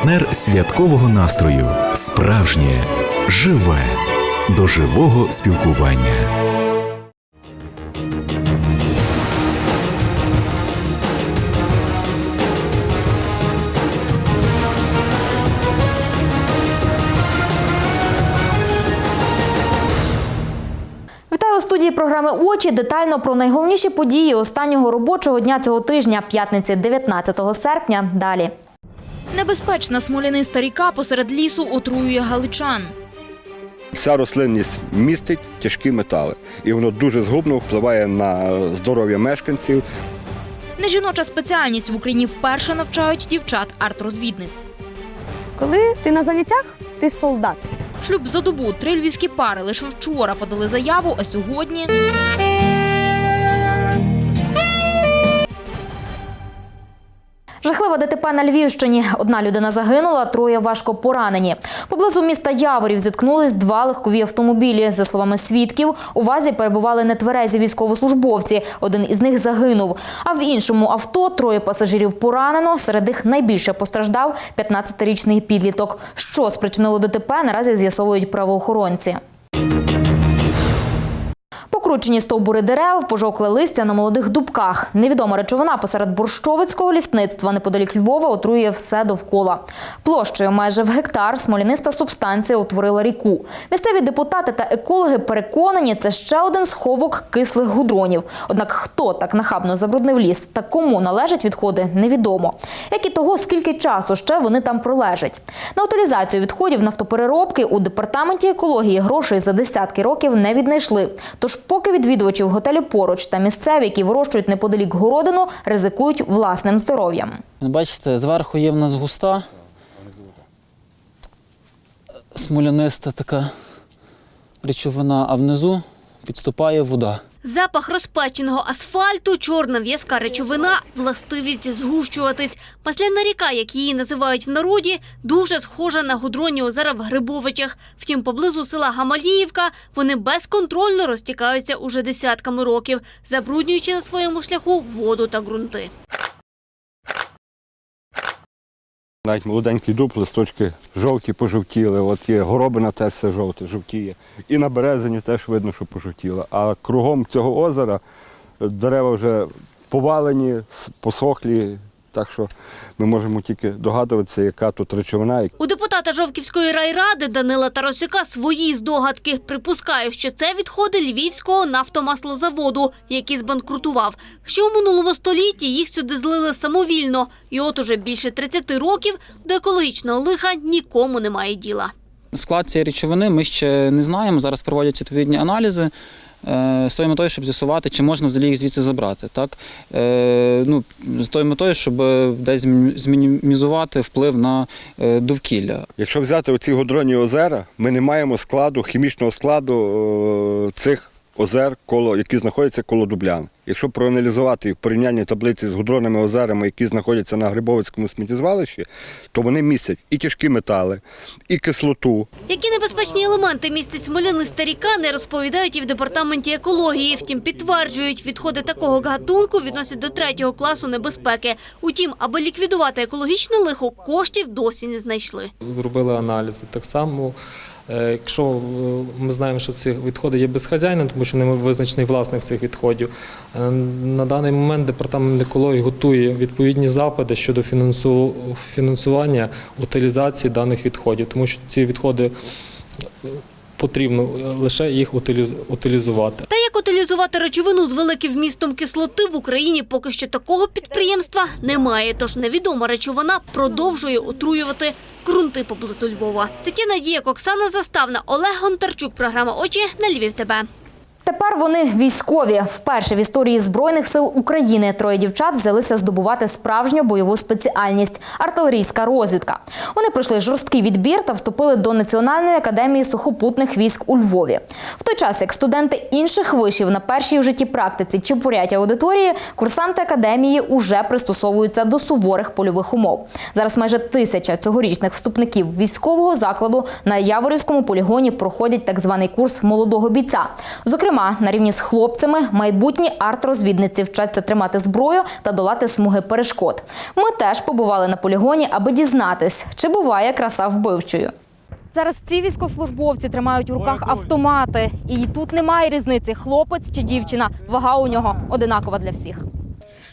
партнер святкового настрою, справжнє, живе, до живого спілкування. Студії програми Очі. Детально про найголовніші події останнього робочого дня цього тижня, п'ятниці 19 серпня. Далі. Небезпечна смоляниста ріка посеред лісу отруює галичан. Вся рослинність містить тяжкі метали, і воно дуже згубно впливає на здоров'я мешканців. Нежіноча спеціальність в Україні вперше навчають дівчат арт-розвідниць. Коли ти на заняттях, ти солдат. Шлюб за добу три львівські пари лише вчора подали заяву, а сьогодні Жахлива ДТП на Львівщині. Одна людина загинула, троє важко поранені. Поблизу міста Яворів зіткнулись два легкові автомобілі. За словами свідків, у вазі перебували нетверезі військовослужбовці. Один із них загинув. А в іншому авто троє пасажирів поранено. Серед них найбільше постраждав 15-річний підліток. Що спричинило ДТП, наразі з'ясовують правоохоронці. Покручені стовбури дерев, пожовкле листя на молодих дубках. Невідома речовина посеред бурштовицького лісництва неподалік Львова отруює все довкола. Площею майже в гектар смоляниста субстанція утворила ріку. Місцеві депутати та екологи переконані, це ще один сховок кислих гудронів. Однак хто так нахабно забруднив ліс та кому належать відходи, невідомо. Як і того, скільки часу ще вони там пролежать. На утилізацію відходів нафтопереробки у департаменті екології грошей за десятки років не віднайшли. Тож, поки відвідувачів готелю поруч та місцеві, які вирощують неподалік городину, ризикують власним здоров'ям. Бачите, зверху є в нас густа, смоляниста така речовина, а внизу підступає вода. Запах розпеченого асфальту, чорна в'язка речовина, властивість згущуватись. Масляна ріка, як її називають в народі, дуже схожа на гудроні озера в Грибовичах. Втім, поблизу села Гамаліївка вони безконтрольно розтікаються уже десятками років, забруднюючи на своєму шляху воду та ґрунти. Навіть молоденький дуб, листочки жовті пожовтіли. От є горобина теж все жовте, жовтіє. І на березині теж видно, що пожовтіло. А кругом цього озера дерева вже повалені, посохлі. Так що ми можемо тільки догадуватися, яка тут речовина. У депутата Жовківської райради Данила Тарасюка свої здогадки. Припускає, що це відходи львівського нафтомаслозаводу, який збанкрутував. Ще у минулому столітті їх сюди злили самовільно. І от уже більше 30 років до екологічного лиха нікому немає діла. Склад цієї речовини ми ще не знаємо. Зараз проводяться відповідні аналізи. З тою метою, щоб з'ясувати, чи можна взагалі їх звідси забрати. Так? Е, ну, з тою метою, щоб десь змінімізувати вплив на е, довкілля. Якщо взяти оці годронні озера, ми не маємо складу, хімічного складу е, цих озер, коло, які знаходяться коло Дублян. Якщо проаналізувати порівнянні таблиці з гудронними озерами, які знаходяться на Грибовицькому сміттєзвалищі, то вони містять і тяжкі метали, і кислоту, Які небезпечні елементи містить смоляниста ріка, не розповідають і в департаменті екології. Втім, підтверджують, відходи такого гатунку відносять до третього класу небезпеки. Утім, аби ліквідувати екологічне лихо, коштів досі не знайшли. робили аналізи. Так само, якщо е, ми знаємо, що ці відходи є безхазяйним, тому що ними визначений власник цих відходів. е, На даний момент департамент екології готує відповідні запити щодо фінансування утилізації даних відходів, тому що ці відходи е, потрібно е, лише їх утиліз- утилізувати. Та як утилізувати речовину з великим вмістом кислоти в Україні поки що такого підприємства немає. Тож невідома речовина продовжує отруювати ґрунти поблизу Львова. Тетяна Діяк, Оксана Заставна, Олег Гонтарчук. Програма Очі на Львів. ТБ. Тепер вони військові. Вперше в історії збройних сил України троє дівчат взялися здобувати справжню бойову спеціальність артилерійська розвідка. Вони пройшли жорсткий відбір та вступили до Національної академії сухопутних військ у Львові. В той час, як студенти інших вишів на першій в житті практиці чи поряті аудиторії, курсанти академії уже пристосовуються до суворих польових умов. Зараз майже тисяча цьогорічних вступників військового закладу на Яворівському полігоні проходять так званий курс молодого бійця. Зокрема, На рівні з хлопцями майбутні арт-розвідниці вчаться тримати зброю та долати смуги перешкод. Ми теж побували на полігоні, аби дізнатись, чи буває краса вбивчою. Зараз ці військовослужбовці тримають у руках автомати, і тут немає різниці, хлопець чи дівчина. Вага у нього одинакова для всіх.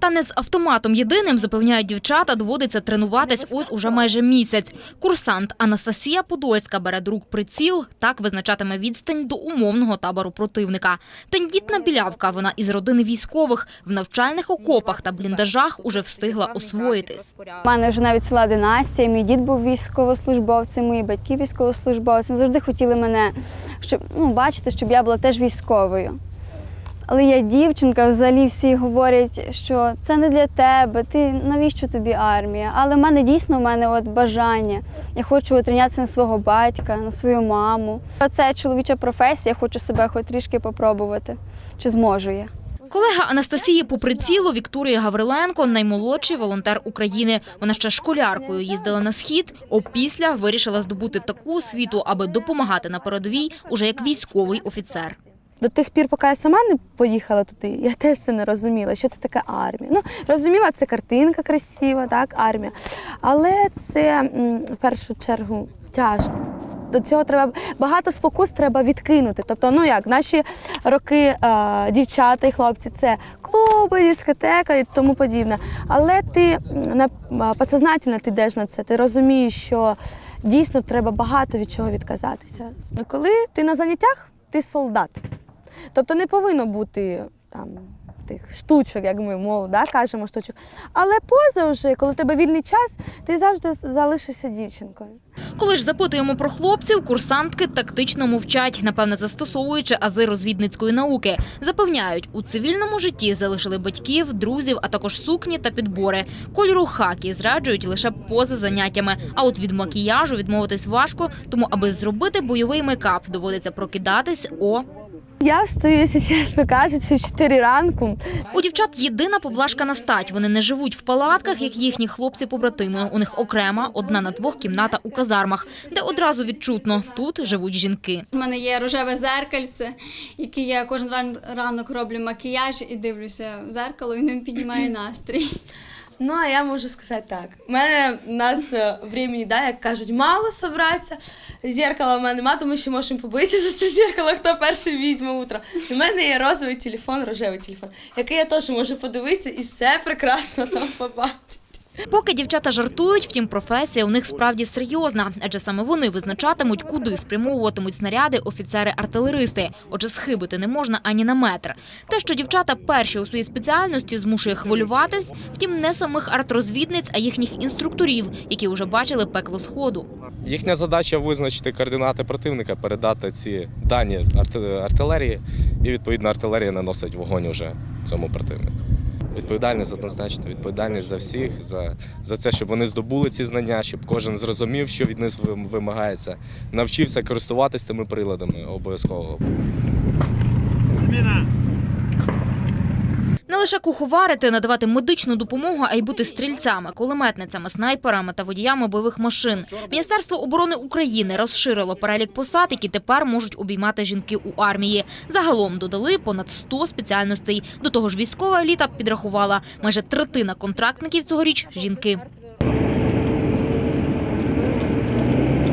Та не з автоматом єдиним, запевняють дівчата, доводиться тренуватись ось уже майже місяць. Курсант Анастасія Подольська бере до рук приціл, так визначатиме відстань до умовного табору противника. Тендітна білявка, вона із родини військових, в навчальних окопах та бліндажах уже встигла освоїтись. У мене вже навіть ціла династія. Мій дід був військовослужбовцем, мої батьки військовослужбовці. Завжди хотіли мене щоб ну, бачити, щоб я була теж військовою. Але я дівчинка, взагалі всі говорять, що це не для тебе, ти навіщо тобі армія? Але в мене дійсно в мене от бажання. Я хочу отрінятися на свого батька, на свою маму. Це чоловіча професія, хочу себе хоч трішки попробувати. Чи зможу я? Колега Анастасії по прицілу Вікторія Гавриленко, наймолодший волонтер України. Вона ще школяркою їздила на схід. Опісля вирішила здобути таку освіту, аби допомагати на передовій уже як військовий офіцер. До тих пір, поки я сама не поїхала туди, я теж це не розуміла, що це таке армія. Ну, розуміла, це картинка красива, так, армія. Але це в першу чергу тяжко. До цього треба багато спокус треба відкинути. Тобто, ну як наші роки е, дівчата і хлопці, це клуби, дискотека і тому подібне. Але ти на а, підсознательно ти йдеш на це. Ти розумієш, що дійсно треба багато від чого відказатися. Коли ти на заняттях, ти солдат. Тобто не повинно бути там тих штучок, як ми мов, да, кажемо штучок. Але поза вже, коли в тебе вільний час, ти завжди залишишся дівчинкою. Коли ж запитуємо про хлопців, курсантки тактично мовчать, напевне, застосовуючи ази розвідницької науки. Запевняють, у цивільному житті залишили батьків, друзів, а також сукні та підбори. Кольору хакі зраджують лише поза заняттями. А от від макіяжу відмовитись важко, тому аби зробити бойовий мейкап, доводиться прокидатись о Я встаю, якщо чесно кажучи, в 4 ранку. У дівчат єдина поблажка на стать. Вони не живуть в палатках, як їхні хлопці-побратими. У них окрема одна на двох кімната у казармах, де одразу відчутно тут живуть жінки. У мене є рожеве зеркальце, яке я кожен ран- ранок роблю макіяж і дивлюся в зеркало, і ним піднімає настрій. Ну, а я можу сказати так. У мене у нас е, времени, да, як кажуть, мало собратися. Зеркала в мене нема, тому що можемо побитися за це зеркало, хто перший візьме утро. У мене є розовий телефон, рожевий телефон, який я теж можу подивитися і все прекрасно там побачити. Поки дівчата жартують, втім професія у них справді серйозна, адже саме вони визначатимуть, куди спрямовуватимуть снаряди офіцери-артилеристи. Отже, схибити не можна ані на метр. Те, що дівчата перші у своїй спеціальності змушує хвилюватись, втім, не самих арт-розвідниць, а їхніх інструкторів, які вже бачили пекло сходу. Їхня задача визначити координати противника, передати ці дані арти- артилерії, і відповідно артилерія наносить вогонь уже цьому противнику. Відповідальність однозначно, відповідальність за всіх, за, за це, щоб вони здобули ці знання, щоб кожен зрозумів, що від них вимагається, навчився користуватись тими приладами обов'язково. Лише куховарити, надавати медичну допомогу, а й бути стрільцями, кулеметницями, снайперами та водіями бойових машин. Міністерство оборони України розширило перелік посад, які тепер можуть обіймати жінки у армії. Загалом додали понад 100 спеціальностей. До того ж, військова еліта підрахувала майже третина контрактників цьогоріч жінки.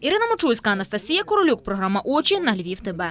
Ірина Мочульська, Анастасія Королюк. Програма Очі на Львів. ТБ.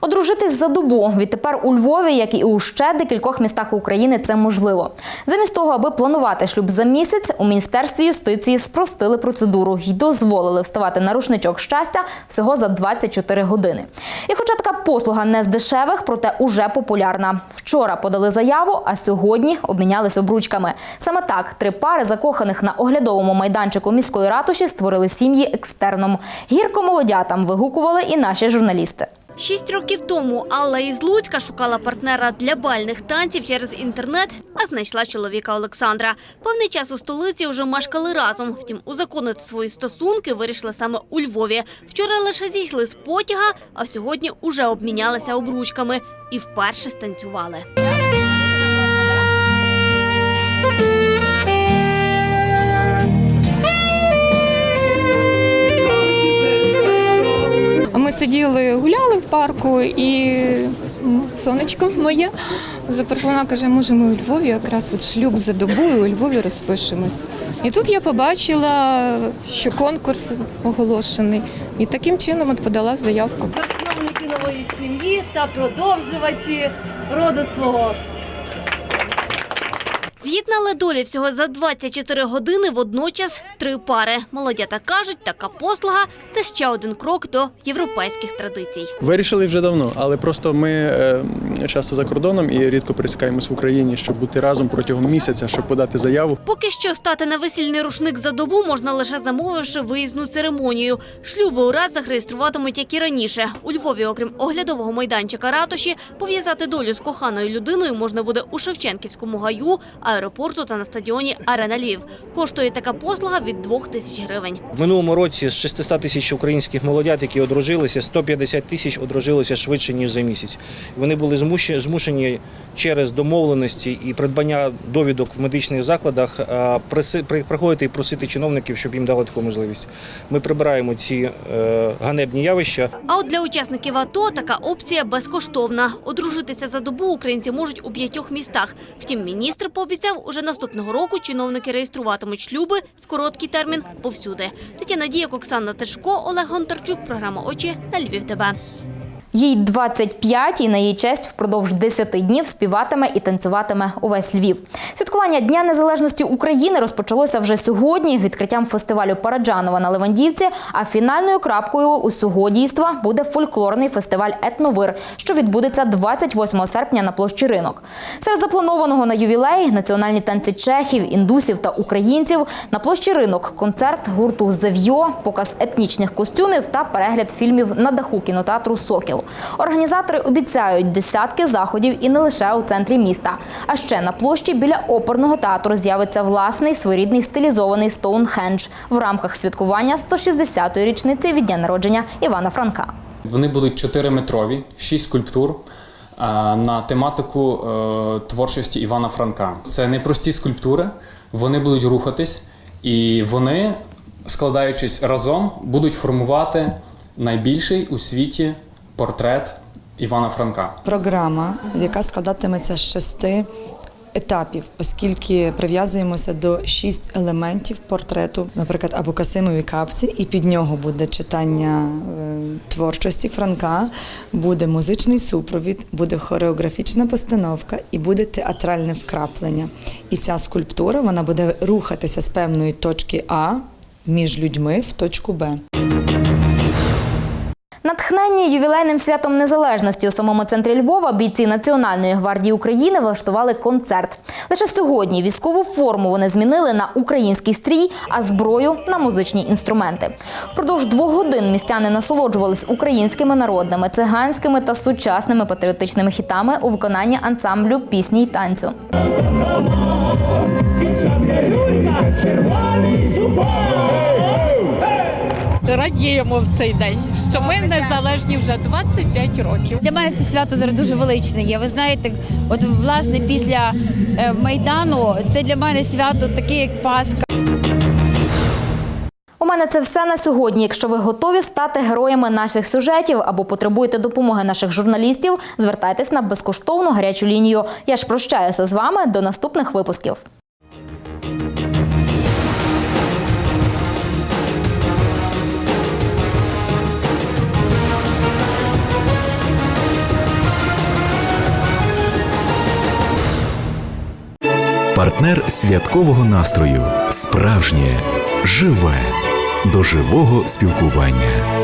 Одружитись за добу відтепер у Львові, як і у ще декількох містах України, це можливо. Замість того, аби планувати шлюб за місяць, у міністерстві юстиції спростили процедуру і дозволили вставати на рушничок щастя всього за 24 години. І хоча така послуга не з дешевих, проте уже популярна. Вчора подали заяву, а сьогодні обмінялись обручками. Саме так три пари закоханих на оглядовому майданчику міської ратуші створили сім'ї екстерном. Гірко молодятам вигукували і наші журналісти. Шість років тому Алла із Луцька шукала партнера для бальних танців через інтернет, а знайшла чоловіка Олександра. Певний час у столиці вже мешкали разом. Втім, узаконити свої стосунки вирішили саме у Львові. Вчора лише зійшли з потяга, а сьогодні уже обмінялися обручками і вперше станцювали. Сиділи, гуляли в парку і сонечко моє. Запропонувала, каже, може, ми у Львові якраз от шлюб за добу і у Львові розпишемось. І тут я побачила, що конкурс оголошений. І таким чином от подала заявку. Засновники нової сім'ї та продовжувачі роду свого. З'єднали долі всього за 24 години водночас три пари. Молодята кажуть, така послуга – це ще один крок до європейських традицій. Вирішили вже давно, але просто ми е, часто за кордоном і рідко пересікаємось в Україні, щоб бути разом протягом місяця, щоб подати заяву. Поки що стати на весільний рушник за добу можна лише замовивши виїзну церемонію. Шлюби у разах реєструватимуть, як і раніше. У Львові, окрім оглядового майданчика ратуші, пов'язати долю з коханою людиною можна буде у Шевченківському гаю, аеропорту та на стадіоні Арена Львів. Коштує така послуга від 2 тисяч гривень. В минулому році з 600 тисяч українських молодят, які одружилися, 150 тисяч одружилися швидше ніж за місяць. Вони були змушені, через домовленості і придбання довідок в медичних закладах приходити і просити чиновників, щоб їм дали таку можливість. Ми прибираємо ці е, ганебні явища. А от для учасників АТО така опція безкоштовна. Одружитися за добу українці можуть у п'ятьох містах. Втім, міністр пообіцяв, уже наступного року чиновники реєструватимуть шлюби в короткий термін повсюди. Тетяна Діяк, Оксана Тишко, Олег Гонтарчук. Програма «Очі» на Львів ТВ. Їй 25 і на її честь впродовж 10 днів співатиме і танцюватиме увесь Львів. Святкування Дня Незалежності України розпочалося вже сьогодні відкриттям фестивалю Параджанова на Левандівці. А фінальною крапкою усього дійства буде фольклорний фестиваль Етновир, що відбудеться 28 серпня на площі ринок. Серед запланованого на ювілей національні танці чехів, індусів та українців на площі ринок концерт гурту Зев'йо, показ етнічних костюмів та перегляд фільмів на даху кінотеатру Сокіл. Організатори обіцяють десятки заходів і не лише у центрі міста. А ще на площі біля оперного театру з'явиться власний своєрідний стилізований Стоунхендж в рамках святкування 160-ї річниці від дня народження Івана Франка. Вони будуть 4-метрові, 6 скульптур на тематику е, творчості Івана Франка. Це непрості скульптури, вони будуть рухатись, і вони, складаючись разом, будуть формувати найбільший у світі портрет Івана Франка. Програма, яка складатиметься з шести етапів, оскільки прив'язуємося до шість елементів портрету, наприклад, або Касимові капці, і під нього буде читання е, творчості Франка, буде музичний супровід, буде хореографічна постановка і буде театральне вкраплення. І ця скульптура вона буде рухатися з певної точки А між людьми в точку Б. Натхненні ювілейним святом незалежності у самому центрі Львова бійці Національної гвардії України влаштували концерт. Лише сьогодні військову форму вони змінили на український стрій, а зброю на музичні інструменти. Впродовж двох годин містяни насолоджувались українськими народними, циганськими та сучасними патріотичними хітами у виконанні ансамблю пісні й танцю. Радіємо в цей день, що ми незалежні вже 25 років. Для мене це свято зараз дуже величне є. Ви знаєте, от власне після е, майдану це для мене свято таке, як Пасха. У мене це все на сьогодні. Якщо ви готові стати героями наших сюжетів або потребуєте допомоги наших журналістів, звертайтесь на безкоштовну гарячу лінію. Я ж прощаюся з вами до наступних випусків. Партнер святкового настрою. Справжнє, живе, до живого спілкування.